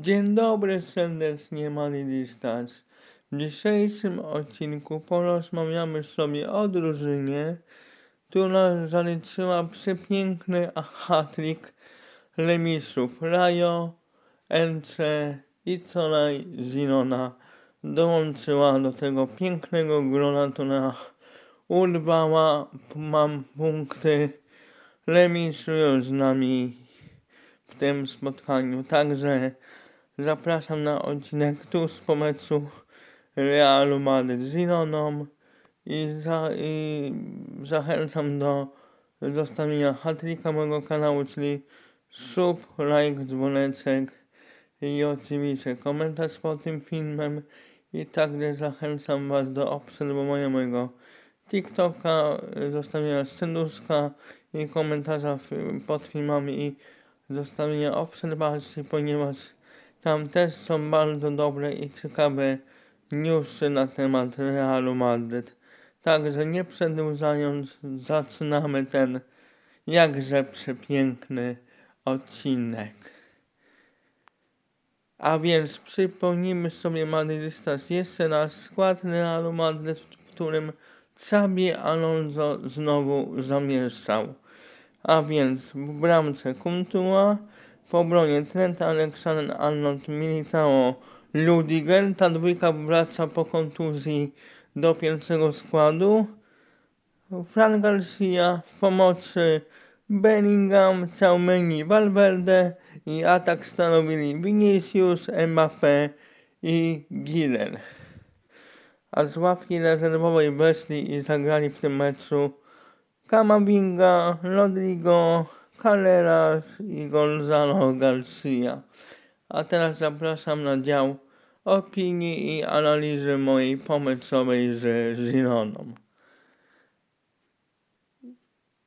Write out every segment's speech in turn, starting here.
Dzień dobry, serdecznie Madridistać. W dzisiejszym odcinku porozmawiamy sobie o drużynie, która zaliczyła przepiękny hat-trick remisów Rayo, NC i Colaj Zinona. Dołączyła do tego pięknego grona, która urwała, mam punkty, remisując z nami w tym spotkaniu. Także zapraszam na odcinek tuż po meczu Realu Madryt z Ziloną i, za, i zachęcam do zostawienia hatrika mojego kanału, czyli sub, like, dzwoneczek i oczywiście komentarz pod tym filmem. I także zachęcam Was do obserwowania mojego TikToka, zostawienia serduszka i komentarza pod filmami i zostawienia obserwacji, ponieważ tam też są bardzo dobre i ciekawe newsy na temat Realu Madryt. Także nie przedłużając, zaczynamy ten jakże przepiękny odcinek. A więc przypomnijmy sobie Madrydistas jeszcze raz skład Realu Madryt, w którym Xabi Alonso znowu zamieszczał. A więc w bramce Kuntua, w obronie Trent Alexander-Arnold, Militao, Ludiger. Ta dwójka wraca po kontuzji do pierwszego składu. Fran Garcia w pomocy Bellingham, Ciaumeni, Valverde i atak stanowili Vinicius, Mbappé i Giler. A z ławki rezerwowej weszli i zagrali w tym meczu Camavinga, Rodrigo, Carreras i Gonzalo Garcia. A teraz zapraszam na dział opinii i analizy mojej pomysłowej z Ziloną.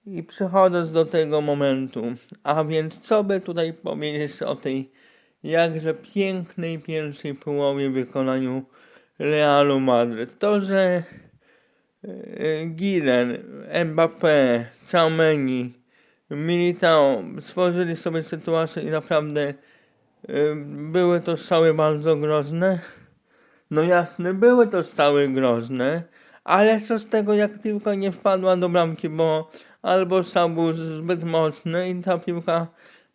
I przechodząc do tego momentu, a więc co by tutaj powiedzieć o tej jakże pięknej pierwszej połowie wykonaniu Realu Madryt. To, że e, Gilen, Mbappé, Ciaumeni, Militao stworzyli sobie sytuację i naprawdę e, były to strzały bardzo groźne. No jasne, były to strzały groźne, ale co z tego, jak piłka nie wpadła do bramki, bo albo strzał był zbyt mocny i ta piłka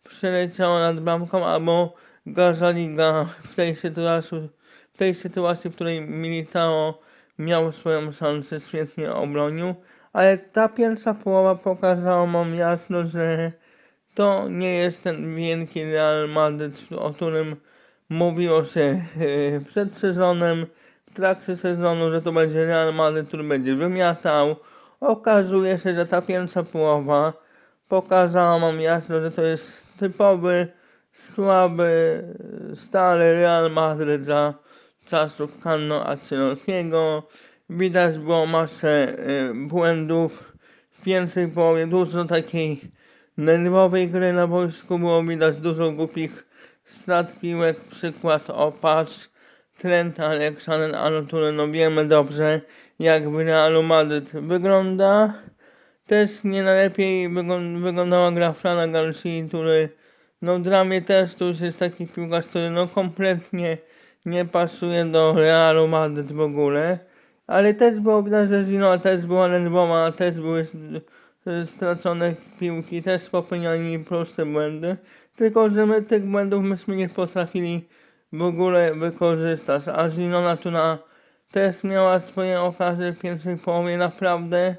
przeleciała nad bramką, albo Gazaliga w tej sytuacji, w tej sytuacji, w której Militao miał swoją szansę, świetnie obronił, ale ta pierwsza połowa pokazała nam jasno, że to nie jest ten wielki Real Madryt, o którym mówiło się e, przed sezonem, w trakcie sezonu, że to będzie Real Madryt, który będzie wymiatał. Okazuje się, że ta pierwsza połowa pokazała nam jasno, że to jest typowy, słaby, stary Real Madryt za czasów Carlo Ancelottiego. Widać było masę e, błędów w pierwszej połowie, dużo takiej nerwowej gry na boisku było widać dużo głupich strat piłek, przykład o patrz Trent Alexander Arnold, który no wiemy dobrze jak w Realu Madryt wygląda. Też nie najlepiej wyglą- wyglądała gra Frana Garcia, który no w dramie też to już jest taki piłkarz, który no kompletnie nie pasuje do Realu Madryt w ogóle. Ale też było że Zino też była nerwowa, też były e, stracone piłki, też popełniali proste błędy. Tylko, że my tych błędów myśmy nie potrafili w ogóle wykorzystać. A Zinona na też miała swoje okazje w pierwszej połowie. Naprawdę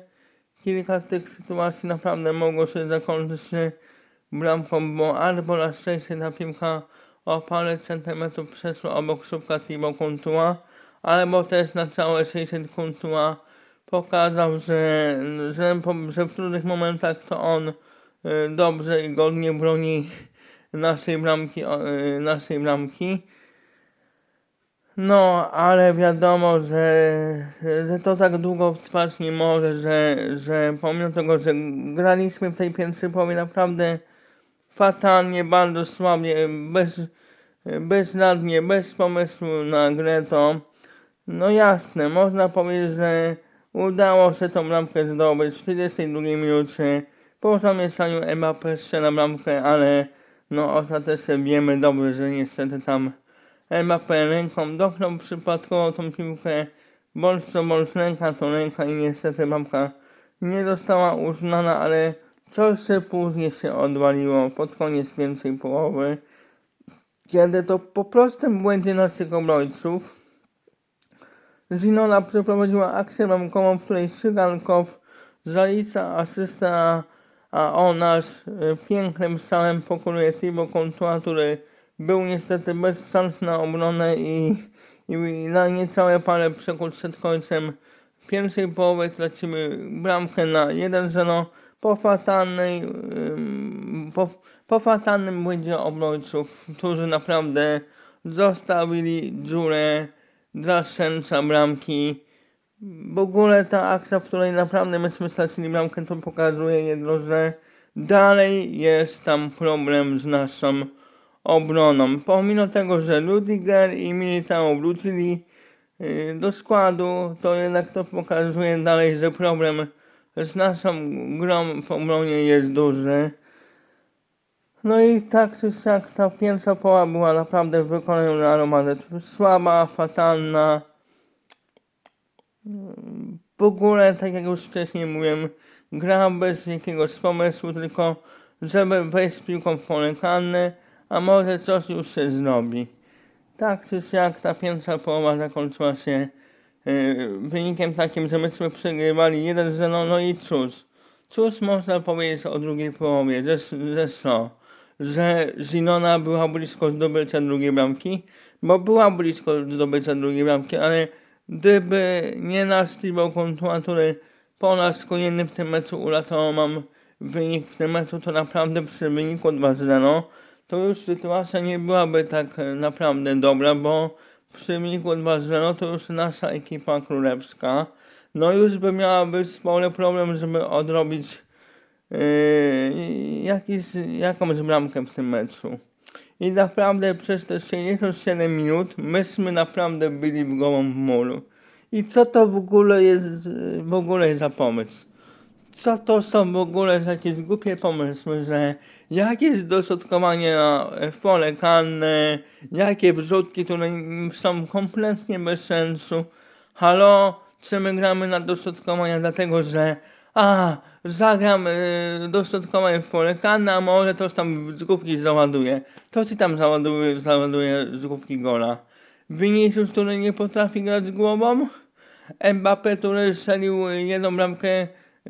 kilka tych sytuacji naprawdę mogło się zakończyć bramką, bo albo na szczęście ta piłka o parę centymetrów przeszła obok szubka Thibaut Courtois, albo też na całe 60 Courtois pokazał, że, że, że w trudnych momentach to on y, dobrze i godnie broni naszej bramki, y, naszej bramki. No, ale wiadomo, że, że to tak długo trwać nie może, że, że pomimo tego, że graliśmy w tej pierwszej połowie naprawdę fatalnie, bardzo słabie, bez, bezradnie, bez pomysłu na grę, to no jasne, można powiedzieć, że udało się tą bramkę zdobyć w 42 minucie. Po zamieszaniu Mbappé strzela bramkę, ale no ostatecznie wiemy dobrze, że niestety tam Mbappé ręką dotknął przypadkowo tą piłkę, bądź co bądź ręka to ręka i niestety babka nie została uznana, ale coś się później się odwaliło pod koniec pierwszej połowy, kiedy to po prostym błędzie naszych obrońców Zinona przeprowadziła akcję bramkową, w której Szygankow zalicza asystę, a, a on nasz y, pięknym strzałem pokonuje Thibaut Courtois, który był niestety bez szans na obronę i, i na niecałe parę sekund przed końcem pierwszej połowy. Tracimy bramkę na 1-0 po fatalnej, po, po fatalnym błędzie obrońców, którzy naprawdę zostawili dziurę dla szczęścia bramki. W ogóle ta akcja, w której naprawdę myśmy stracili bramkę, to pokazuje jedno, że dalej jest tam problem z naszą obroną. Pomimo tego, że Rudiger i Militao wrócili yy, do składu, to jednak to pokazuje dalej, że problem z naszą grą w obronie jest duży. No i tak czy siak ta pierwsza połowa była naprawdę w wykonaniu Realu Madryt słaba, fatalna. W ogóle, tak jak już wcześniej mówiłem, gra bez jakiegoś pomysłu, tylko żeby wejść z piłką w pole karne, a może coś już się zrobi. Tak czy siak ta pierwsza połowa zakończyła się yy, wynikiem takim, że myśmy przegrywali 1-0, no i cóż, cóż można powiedzieć o drugiej połowie, że, że co? Że Zinona była blisko zdobycia drugiej bramki, bo była blisko zdobycia drugiej bramki, ale gdyby nie Thibaut Courtois, który po raz kolejny w tym meczu uratował mam wynik. W tym meczu, to naprawdę przy wyniku 2-0, to już sytuacja nie byłaby tak naprawdę dobra, bo przy wyniku 2-0 to już nasza ekipa królewska, no już by miała być spory problem, żeby odrobić jakiś, jakąś bramkę w tym meczu. I naprawdę przez te 67 minut myśmy naprawdę byli w gołą w molu. I co to w ogóle jest w ogóle za pomysł? Co to są w ogóle za jakieś głupie pomysły, że jakieś dośrodkowanie na- pole karne, jakie wrzutki, które są kompletnie bez sensu. Halo, czy my gramy na dośrodkowania dlatego, że a, zagram y, dośrodkowanie w pole karne, a może toż tam z główki załaduje. To ci tam załaduje, załaduje z główki gola. Vinicius, który nie potrafi grać z głową. Mbappé, który strzelił jedną bramkę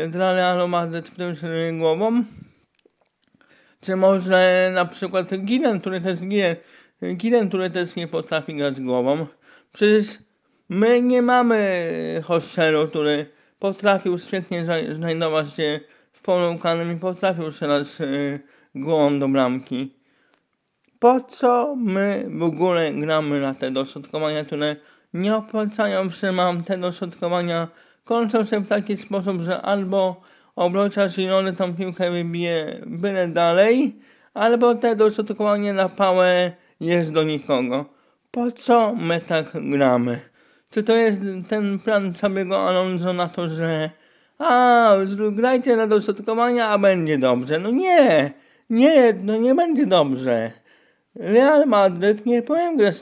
dla Realu Madryt w tym sezonie głową. Czy może na przykład Ginen, który też Ginen, który też nie potrafi grać głową. Przecież my nie mamy Hoszelu, który potrafił świetnie znajdować się w polu karnym i potrafił strzelać yy, głową do bramki. Po co my w ogóle gramy na te dośrodkowania, które nie opłacają się mam te dośrodkowania kończą się w taki sposób, że albo obrońca zielony tą piłkę wybije byle dalej, albo te dośrodkowanie na pałę jest do nikogo. Po co my tak gramy? Czy to jest ten plan samego Alonso na to, że a, zrób- grajcie na dośrodkowania, a będzie dobrze. No nie, nie, no nie będzie dobrze. Real Madryt nie powiem grać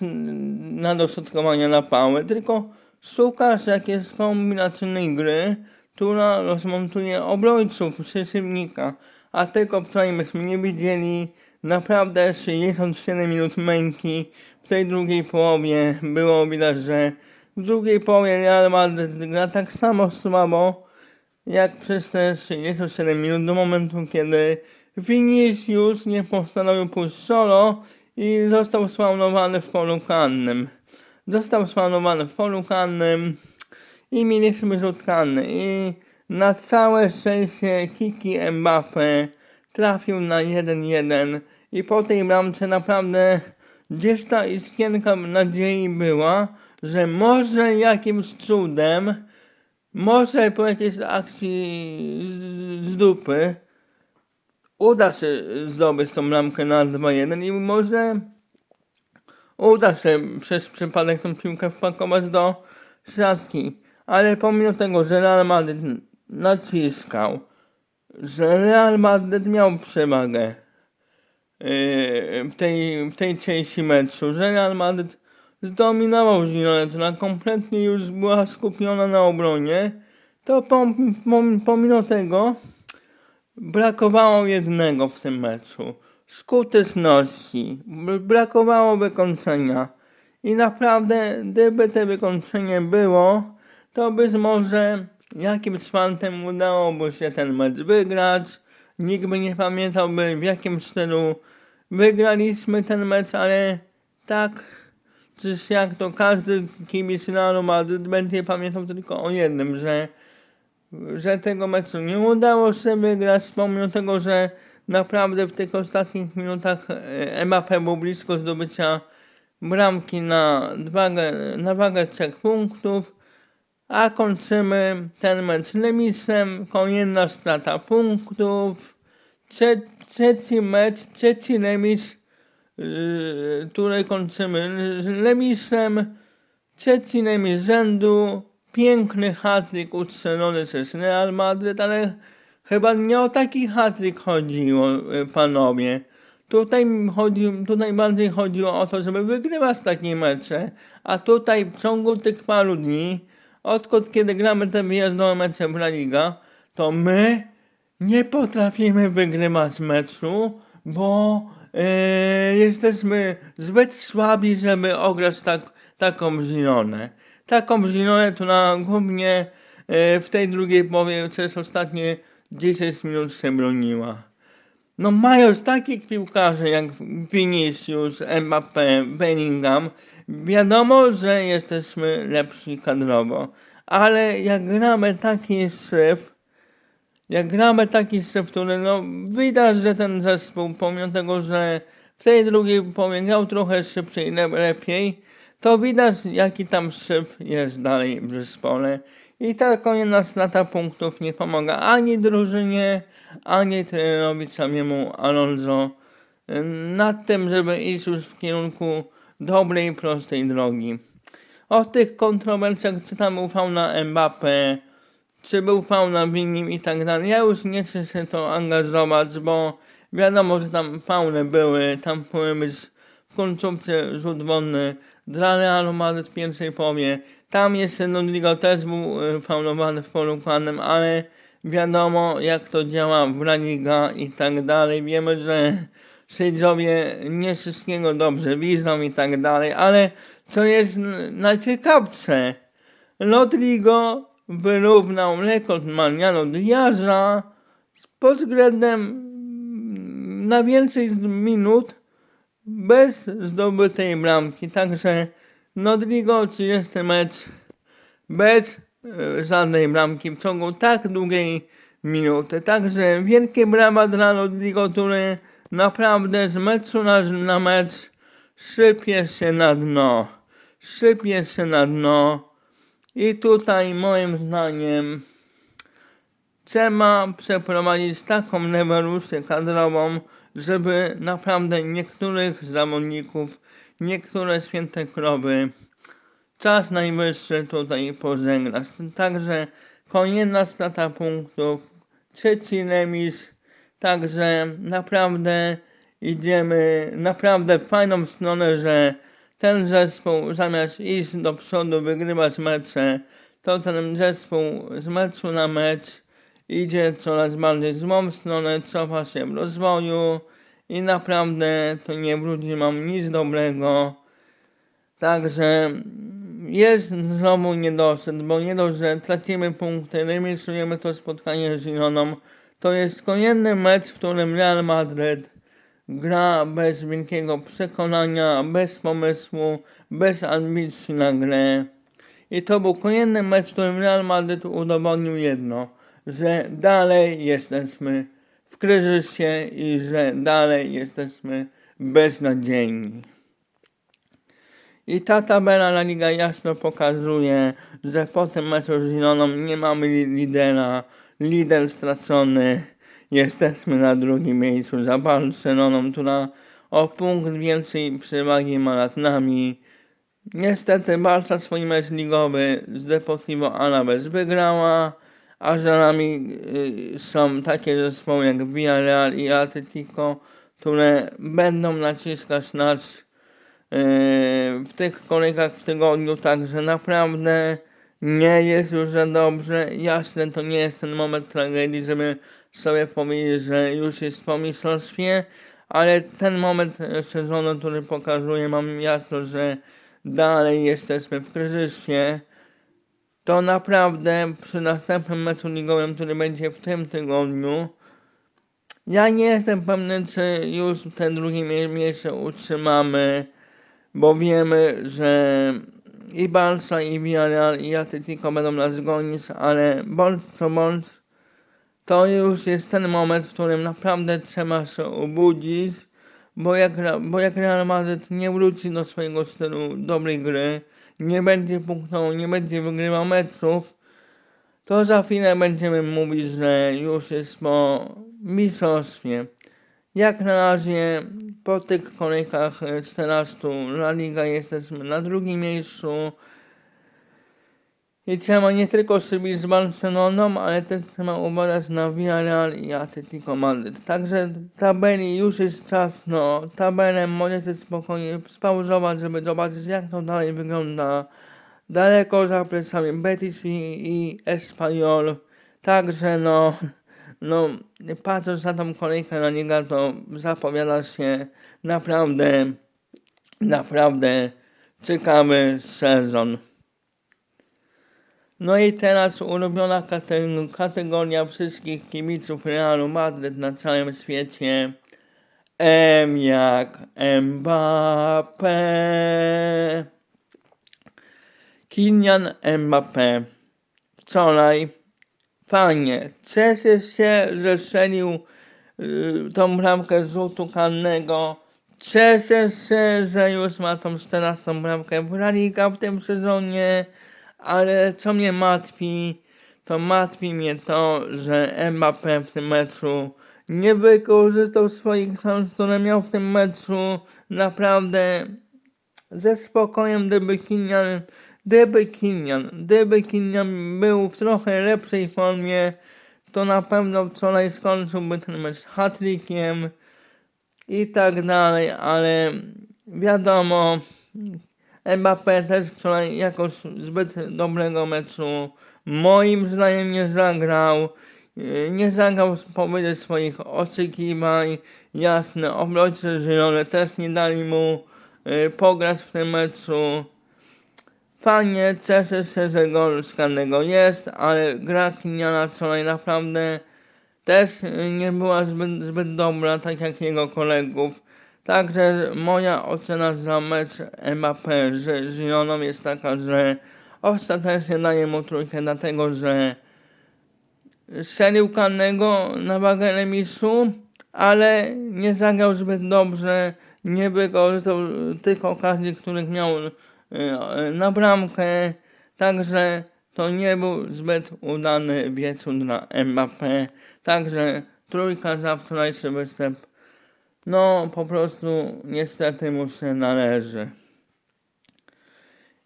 na dośrodkowania na pałę, tylko szukasz jakiejś kombinacyjnej gry, która rozmontuje obrońców przeciwnika. A tego wczoraj myśmy nie widzieli. Naprawdę 67 minut męki w tej drugiej połowie było widać, że w drugiej połowie Real Madryt gra tak samo słabo jak przez te 67 minut do momentu, kiedy Vinicius nie postanowił pójść solo i został spawnowany w polu karnym. Został spawnowany w polu karnym i mieliśmy rzut karny i na całe szczęście Kiki Mbappe trafił na 1-1 i po tej bramce naprawdę gdzieś ta iskierka nadziei była, że może jakimś cudem, może po jakiejś akcji z, dupy uda się zdobyć tą bramkę na 2-1 i może uda się przez przypadek tą piłkę wpakować do siatki. Ale pomimo tego, że Real Madrid naciskał, że Real Madrid miał przewagę, w tej, w tej części meczu, że Real Madrid zdominował Ginolę, kompletnie już była skupiona na obronie, to pom, pom, pomimo tego brakowało jednego w tym meczu. Skuteczności, brakowało wykończenia. I naprawdę, gdyby to wykończenie było, to być może jakimś fantem udałoby się ten mecz wygrać. Nikt by nie pamiętałby w jakim stylu wygraliśmy ten mecz, ale tak czy jak to każdy kibic Realu Madryt będzie pamiętał tylko o jednym, że że tego meczu nie udało się wygrać, pomimo tego, że naprawdę w tych ostatnich minutach e, Mbappé był blisko zdobycia bramki na wagę, na wagę trzech punktów, a kończymy ten mecz remisem, kolejna strata punktów, Trze- trzeci mecz, trzeci remis, yy, który kończymy z remisem, trzeci remis z rzędu, piękny hatryk ustrzelony przez Real Madryt, ale chyba nie o taki hatryk chodziło, y, panowie. Tutaj, chodzi, tutaj bardziej chodziło o to, żeby wygrywać takie mecze, a tutaj w ciągu tych paru dni, odkąd kiedy gramy te wyjazdowe mecze w La Liga, to my nie potrafimy wygrywać meczu, bo e, jesteśmy zbyt słabi, żeby ograć tak, taką Zilonę. Taką Zilonę, która głównie e, w tej drugiej połowie przez ostatnie 10 minut się broniła. No mając takich piłkarzy jak Vinicius, Mbappé, Bellingham, wiadomo, że jesteśmy lepsi kadrowo. Ale jak gramy taki syf, jak gramy taki który no widać, że ten zespół, pomimo tego, że w tej drugiej połowie trochę szybciej lepiej, to widać jaki tam syf jest dalej w zespole. I ta kolejna strata punktów nie pomaga ani drużynie, ani trenerowi samemu Alonso nad tym, żeby iść już w kierunku dobrej, prostej drogi. O tych kontrowersjach, czy tam ufał na Mbappé, czy był faul na Winim i tak dalej. Ja już nie chcę się to angażować, bo wiadomo, że tam faule były, tam powinien być w końcówce rzut wolny dla Realu Madryt w pierwszej połowie. Tam jeszcze Rodrigo też był e, faulowany w polu karnym, ale wiadomo jak to działa w La i tak dalej. Wiemy, że sędziowie nie wszystkiego dobrze widzą i tak dalej, ale co jest najciekawsze, Rodrigo wyrównał rekord Mariano Diaza pod względem mm, na więcej minut bez zdobytej bramki. Także Rodrigo 30 mecz bez e, żadnej bramki w ciągu tak długiej minuty. Także wielkie brawa dla Rodrigo, który naprawdę z meczu na, na mecz sypie się na dno. Sypie się na dno. I tutaj moim zdaniem trzeba przeprowadzić taką rewolucję kadrową, żeby naprawdę niektórych zawodników, niektóre święte krowy czas najwyższy tutaj pożegnać. Także kolejna strata punktów, trzeci remis, także naprawdę idziemy naprawdę w fajną stronę, że ten zespół zamiast iść do przodu, wygrywać mecze, to ten zespół z meczu na mecz idzie coraz bardziej złą stronę, cofa się w rozwoju i naprawdę to nie wróci mam nic dobrego. Także jest znowu niedosyt, bo nie dość, że tracimy punkty, remisujemy to spotkanie z Ziloną, to jest kolejny mecz, w którym Real Madrid gra bez wielkiego przekonania, bez pomysłu, bez ambicji na grę. I to był kolejny mecz, w którym Real Madrid udowodnił jedno, że dalej jesteśmy w kryzysie i że dalej jesteśmy beznadziejni. I ta tabela La Liga jasno pokazuje, że po tym meczu z Ziloną nie mamy li- lidera, lider stracony, jesteśmy na drugim miejscu za Barceloną, która o punkt więcej przewagi ma nad nami. Niestety Barca swój mecz ligowy z Deportivo Alaves wygrała, a za nami y, są takie zespoły jak Villarreal i Atletico, które będą naciskać nas yy, w tych kolejkach w tygodniu, także naprawdę nie jest już za dobrze. Jasne, to nie jest ten moment tragedii, żeby sobie powiedzieć, że już jest po mistrzostwie, ale ten moment e, sezonu, który pokazuje, mam jasno, że dalej jesteśmy w kryzysie. To naprawdę przy następnym meczu ligowym, który będzie w tym tygodniu, ja nie jestem pewny, czy już te drugie mie- miejsce utrzymamy, bo wiemy, że i Barca, i Villarreal, i Atletico będą nas gonić, ale bądź co bądź, to już jest ten moment, w którym naprawdę trzeba się obudzić, bo jak, bo jak Real Madrid nie wróci do swojego stylu dobrej gry, nie będzie punktował, nie będzie wygrywał meczów, to za chwilę będziemy mówić, że już jest po mistrzostwie. Jak na razie po tych kolejkach e, 14 La Liga jesteśmy na drugim miejscu. I trzeba nie tylko szybić z Barceloną, ale też trzeba uważać na Villarreal i Atletico Madryt. Także tabeli już jest czas, no tabelę możecie spokojnie spauzować, żeby zobaczyć jak to dalej wygląda. Daleko za plecami Betis i, i Espanyol. Także no, no patrząc na tą kolejkę na Liga, to zapowiada się naprawdę, naprawdę ciekawy sezon. No i teraz ulubiona kate- kategoria wszystkich kibiców Realu Madryt na całym świecie. M jak Mbappé. Kylian Mbappé. Wczoraj fajnie. Cieszę się, że strzelił y, tą bramkę z rzutu karnego. Cieszę się, że już ma tą 14 bramkę w La Liga w tym sezonie. Ale co mnie martwi, to martwi mnie to, że Mbappé w tym meczu nie wykorzystał swoich szans, które miał w tym meczu. Naprawdę ze spokojem, gdyby Kinian, gdyby Kinian, gdyby Kinian był w trochę lepszej formie, to na pewno wczoraj skończyłby ten mecz hat-trickiem i tak dalej, ale wiadomo, Mbappé też wczoraj jakoś zbyt dobrego meczu moim zdaniem nie zagrał. Yy, Nie zagrał powyżej swoich oczekiwań. Jasne, obrońcy Żyjone też nie dali mu yy, pograć w tym meczu. Fajnie, cieszę się, że gol jest, ale gra Kiniana wczoraj naprawdę też y, nie była zbyt, zbyt dobra, tak jak jego kolegów. Także moja ocena za mecz Mbappé z Zieloną jest taka, że ostatecznie daję mu trójkę, dlatego że strzelił karnego na wagę remisu, ale nie zagrał zbyt dobrze, nie wykorzystał tych okazji, których miał y, na bramkę, także to nie był zbyt udany wieczór dla Mbappé, także trójka za wczorajszy występ, no po prostu niestety mu się należy.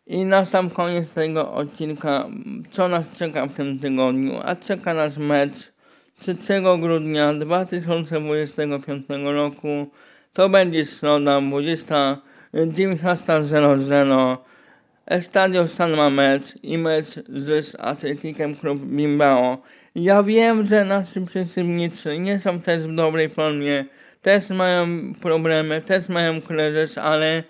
I na sam koniec tego odcinka, co nas czeka w tym tygodniu, a czeka nas mecz 3 grudnia 2025 roku. To będzie środa 20 19.00. Estadio San Mamés i mecz z Atletikiem Club Bilbao. Ja wiem, że nasi przeciwnicy nie są też w dobrej formie, też mają problemy, też mają kryzys, ale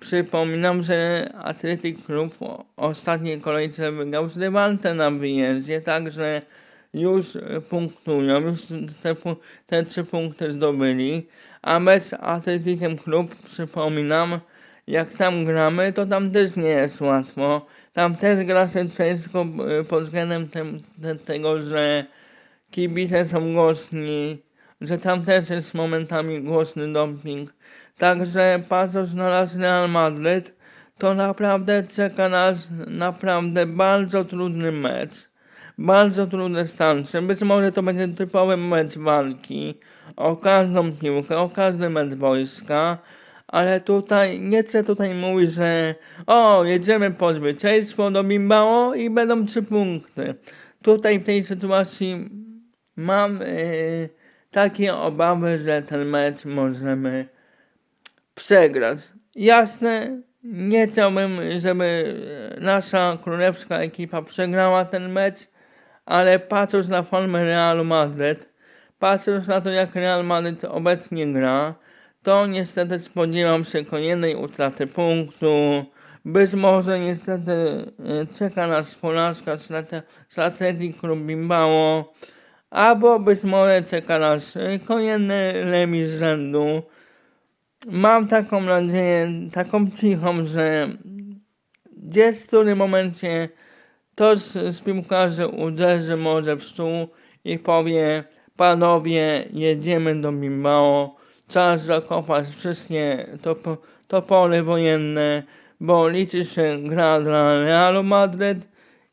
przypominam, że Atletic Club w ostatniej kolejce wygrał z Levante na wyjeździe, także już punktują, już te, te trzy punkty zdobyli, a mecz z Atleticem Club, przypominam, jak tam gramy, to tam też nie jest łatwo. Tam też gra się ciężko e, pod względem tego, że kibice są głośni, że tam też jest momentami głośny doping. Także na nas Real Madryt, to naprawdę czeka nas naprawdę bardzo trudny mecz. Bardzo trudne stancie. Być może to będzie typowy mecz walki o każdą piłkę, o każdy mecz wojska. Ale tutaj, nie chcę tutaj mówić, że o, jedziemy po zwycięstwo do Bilbao i będą trzy punkty. Tutaj w tej sytuacji mam yy, takie obawy, że ten mecz możemy przegrać. Jasne, nie chciałbym, żeby nasza królewska ekipa przegrała ten mecz, ale patrząc na formę Realu Madryt, patrząc na to, jak Real Madryt obecnie gra, to niestety spodziewam się kolejnej utraty punktu. Być może niestety e, czeka nas porażka z Atle- z Athletic Club Bilbao, albo być może czeka nas kolejny remis z rzędu. Mam taką nadzieję, taką cichą, że gdzieś w którym momencie ktoś z piłkarzy uderzy może w stół i powie panowie, jedziemy do Bilbao, czas zakopać wszystkie top, topory wojenne, bo liczy się gra dla Realu Madryt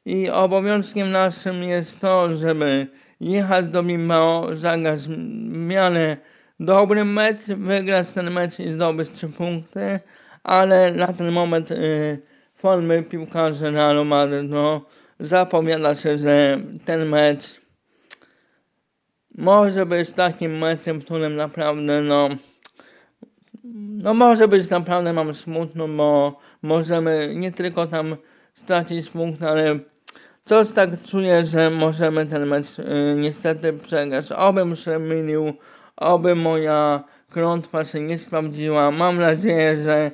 i obowiązkiem naszym jest to, żeby jechać do Bilbao, zagrać miarę dobry mecz, wygrać ten mecz i zdobyć trzy punkty, ale na ten moment y, formy piłkarzy Realu Madryt, no, zapowiada się, że ten mecz może być takim meczem, w którym naprawdę, no, no może być naprawdę mam smutno, bo możemy nie tylko tam stracić punkt, ale coś tak czuję, że możemy ten mecz y, niestety przegrać. Obym się mylił, oby moja klątwa się nie sprawdziła. Mam nadzieję, że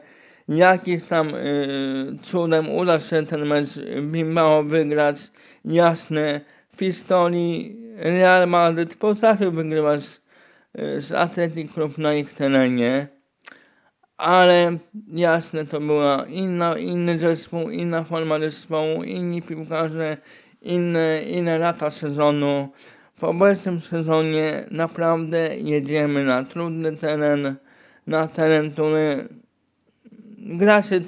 jakiś tam y, cudem uda się ten mecz Bilbao wygrać. Jasne, w historii Real Madrid potrafił wygrywać y, z Athletic Club na ich terenie ale jasne to była inna, inny zespół, inna forma zespołu, inni piłkarze, inne, inne lata sezonu. W obecnym sezonie naprawdę jedziemy na trudny teren, na teren, który gra się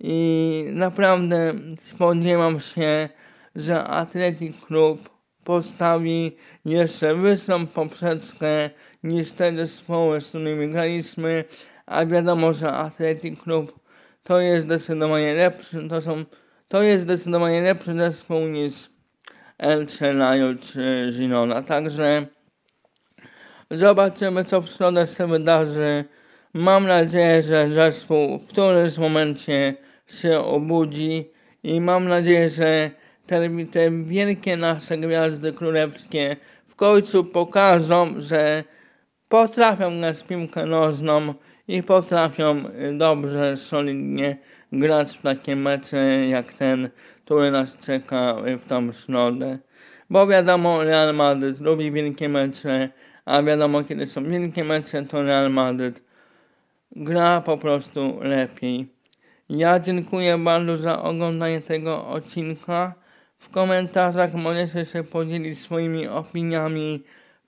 i naprawdę spodziewam się, że Athletic Club postawi jeszcze wyższą poprzeczkę niż te zespoły, z którymi graliśmy, a wiadomo, że Athletic Club to jest zdecydowanie lepszy, to są, to jest zdecydowanie lepszy zespół niż Elche, Rayo czy Girona, także zobaczymy co w środę się wydarzy. Mam nadzieję, że zespół w którymś momencie się obudzi i mam nadzieję, że te, te wielkie nasze gwiazdy królewskie w końcu pokażą, że potrafią grać piłkę nożną i potrafią y, dobrze, solidnie grać w takie mecze jak ten, który nas czeka y, w tą środę. Bo wiadomo, Real Madryt lubi wielkie mecze, a wiadomo, kiedy są wielkie mecze, to Real Madryt gra po prostu lepiej. Ja dziękuję bardzo za oglądanie tego odcinka. W komentarzach możecie się podzielić swoimi opiniami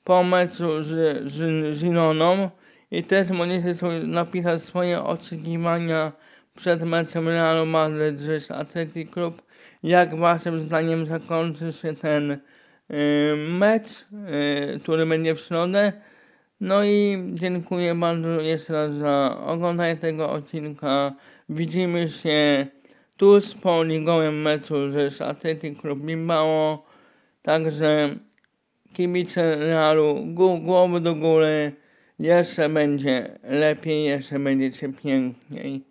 po meczu z, z i też możecie sobie napisać swoje oczekiwania przed meczem Realu Madryt z Athletic Club. Jak waszym zdaniem zakończy się ten y, mecz, y, który będzie w środę. No i dziękuję bardzo jeszcze raz za oglądanie tego odcinka. Widzimy się tuż po ligowym meczu z Athletic Club Bilbao. Także kibice Realu głowy do góry. Jeszcze będzie lepiej, jeszcze będziecie piękniej.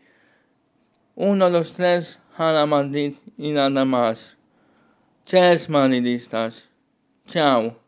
Uno, dos, tres, Hala Madrid y nada más. Cześć Madridistas. Ciao.